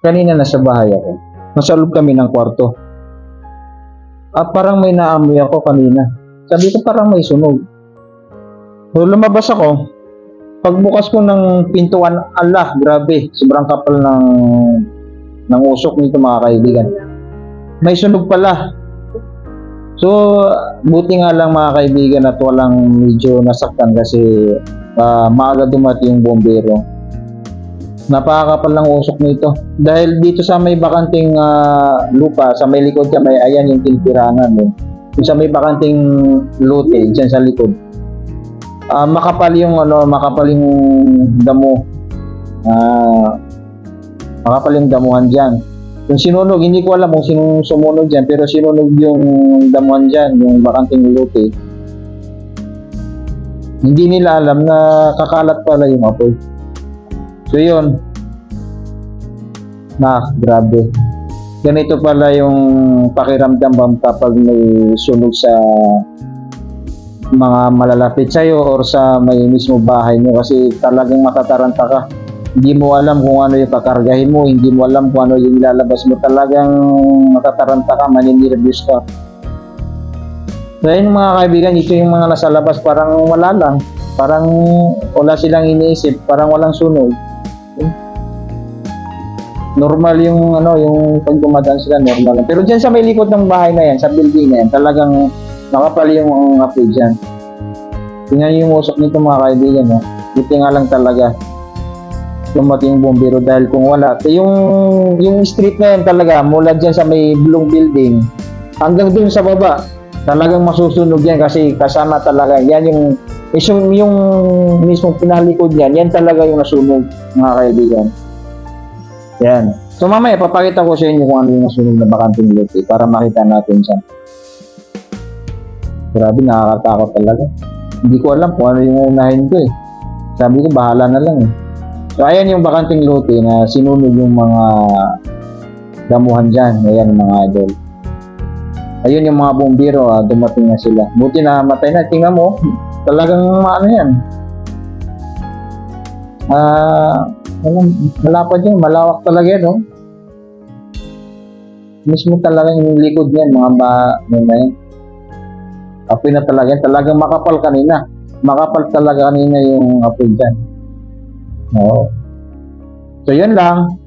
kanina nasa bahay ako. Nasa loob kami ng kwarto. At parang may naamoy ako kanina. Sabi ko parang may sunog. So lumabas ako. Pagbukas ko ng pintuan, Allah, grabe. Sobrang kapal ng ng usok nito mga kaibigan. May sunog pala. So, buti nga lang mga kaibigan at walang medyo nasaktan kasi ah, maaga dumating yung bombero. Napakakapal ng usok nito. Dahil dito sa may bakanting ah, lupa, sa may likod niya, may ayan yung tintirangan. Eh. Yung sa may bakanting lote, dyan sa likod. Ah, makapal yung ano, makapal yung damo. Ah, makapal yung damuhan dyan. Yung sinunog, hindi ko alam kung sinong sumunog dyan, pero sinunog yung damuhan dyan, yung bakanting lote. Hindi nila alam na kakalat pala yung apoy. So yun. Na, grabe. Ganito pala yung pakiramdam kapag may sunog sa mga malalapit sa'yo or sa may mismo bahay nyo kasi talagang matataranta ka. Hindi mo alam kung ano yung kakargahin mo, hindi mo alam kung ano yung ilalabas mo. Talagang matataranta ka, maninirabuse ka. So yun mga kaibigan, ito yung mga nasa labas parang wala lang. Parang wala silang iniisip, parang walang sunog. Normal yung ano, yung pag dumadaan sila normal. Pero diyan sa may likod ng bahay na yan, sa building na yan, talagang nakapal yung apoy dyan. Tingnan niyo yung usok nito mga kaibigan, no? Buti nga lang talaga dumating yung bombero dahil kung wala. So, yung, yung street na yan talaga, mula dyan sa may blue building, hanggang dun sa baba, talagang masusunog yan kasi kasama talaga. Yan yung, yung, yung mismong pinalikod niyan, yan talaga yung nasunog, mga kaibigan. Yan. So mamaya, papakita ko sa inyo kung ano yung nasunog na bakanting lote para makita natin siya. Grabe, nakakatakot talaga. Hindi ko alam kung ano yung unahin ko eh. Sabi ko, bahala na lang eh. So, ayan yung bakanting lote na sinunog yung mga damuhan dyan. Ayan mga idol. Ayun yung mga bumbiro, ah, dumating na sila. Buti na matay na. Tingnan mo, talagang ano yan. Ah, alam, malapad yun, malawak talaga yan, no? Mismo talaga yung likod niyan, mga ba, ano na yan. Apoy na talaga yan. Talagang makapal kanina. Makapal talaga kanina yung apoy dyan. Oo. So, yun lang.